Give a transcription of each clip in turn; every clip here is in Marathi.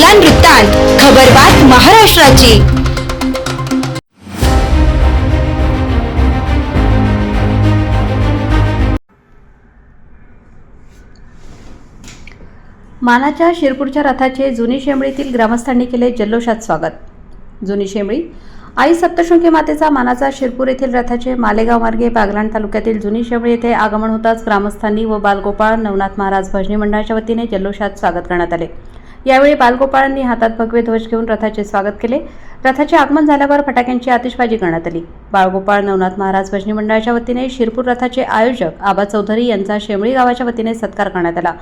बागला वृत्तांत खबरबात महाराष्ट्राची. मानाच्या शिरपूरच्या रथाचे जुनी शेंबळीतील ग्रामस्थांनी केले जल्लोषात स्वागत. जुनी शेंबळी आई सप्तशृंगी मातेचा मानाचा शिरपूर येथील रथाचे मालेगाव मार्गे बागलाण तालुक्यातील जुनी शेंबळी येथे आगमन होताच ग्रामस्थांनी व बालगोपाळ नवनाथ महाराज भजनी मंडळाच्या वतीने जल्लोषात स्वागत करण्यात आले. यावेळी बालगोपाळांनी हातात भगवे ध्वज घेऊन रथाचे स्वागत केले. रथाचे आगमन झाल्यावर फटाक्यांची आतिषबाजी करण्यात आली. बाळगोपाळ नवनाथ महाराज भजनी मंडळाच्या वतीने शिरपूर रथाचे आयोजक आबा चौधरी यांचा शेमळी गावाच्या वतीने सत्कार करण्यात आला.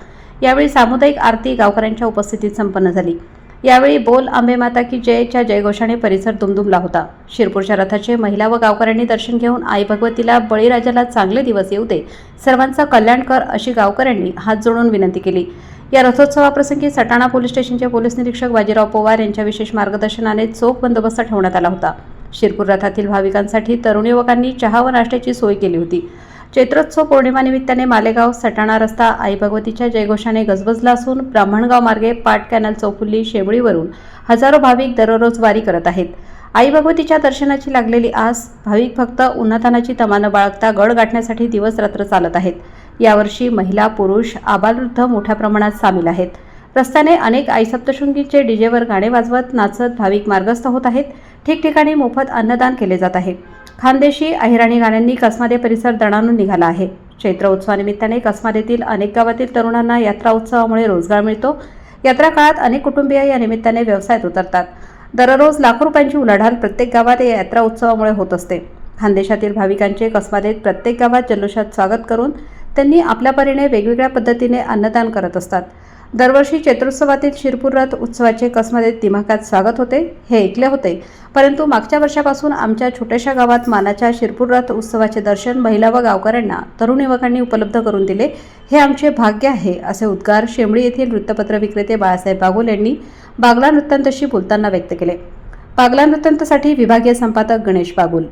यावेळी सामुदायिक आरती गावकऱ्यांच्या उपस्थितीत संपन्न झाली. यावेळी बोल आंबे माता की जयच्या जयघोषाने परिसर दुमदुमला होता. शिरपूरच्या रथाचे महिला व गावकऱ्यांनी दर्शन घेऊन आई भगवतीला बळीराजाला चांगले दिवस येऊ दे. सर्वांचा कल्याण कर अशी गावकऱ्यांनी हात जोडून विनंती केली. या रथोत्सवाप्रसंगी सटाणा पोलीस स्टेशनचे पोलीस निरीक्षक बाजीराव पवार यांच्या विशेष मार्गदर्शनाने चोख बंदोबस्त ठेवण्यात आला होता. शिरपूर रथातील भाविकांसाठी तरुण युवकांनी चहा व नाश्त्याची सोय केली होती. चैत्रोत्सव पौर्णिमानिमित्ताने मालेगाव सटाणा रस्ता आई भगवतीच्या जयघोषाने गजबजला असून ब्राह्मणगाव मार्गे पाट कॅनल चौफुल्ली शेवळीवरून हजारो भाविक दररोज वारी करत आहेत. आई भगवतीच्या दर्शनाची लागलेली आस भाविक भक्त उन्हातानाची तमानं बाळगता गड गाठण्यासाठी दिवस रात्र चालत आहेत. यावर्षी महिला पुरुष आबालवृद्ध मोठ्या प्रमाणात सामील आहेत. रस्त्याने अनेक आई सप्तशृंगीचे डीजेवर गाणे वाजवत नाचत भाविक मार्गस्थ होत आहेत. ठिकठिकाणी मोफत अन्नदान केले जात आहे. खानदेशी अहिराणी गाण्यांनी कसमादे परिसर दणाणून निघाला आहे. चैत्र उत्सवानिमित्ताने कसमादेतील अनेक गावातील तरुणांना यात्रा उत्सवामुळे रोजगार मिळतो. यात्रा काळात अनेक कुटुंबीय या निमित्ताने व्यवसायात उतरतात. दररोज लाखो रुपयांची उलाढाल प्रत्येक गावात या यात्रा उत्सवामुळे होत असते. खानदेशातील भाविकांचे कसमादेत प्रत्येक गावात जल्लोषात स्वागत करून त्यांनी आपल्या परीने वेगवेगळ्या पद्धतीने अन्नदान करत असतात. दरवर्षी चैत्रोत्सवातील शिरपूर रथ उत्सवाचे कसमध्ये दिमाखात स्वागत होते हे ऐकले होते. परंतु मागच्या वर्षापासून आमच्या छोट्याशा गावात मानाच्या शिरपूर रथ उत्सवाचे दर्शन महिला व गावकऱ्यांना तरुण युवकांनी उपलब्ध करून दिले हे आमचे भाग्य आहे असे उद्गार शेंबळी येथील वृत्तपत्र विक्रेते बाळासाहेब बागोल यांनी बागला नृत्यांतशी बोलताना व्यक्त केले. बागला नृत्यांतसाठी विभागीय संपादक गणेश बागुल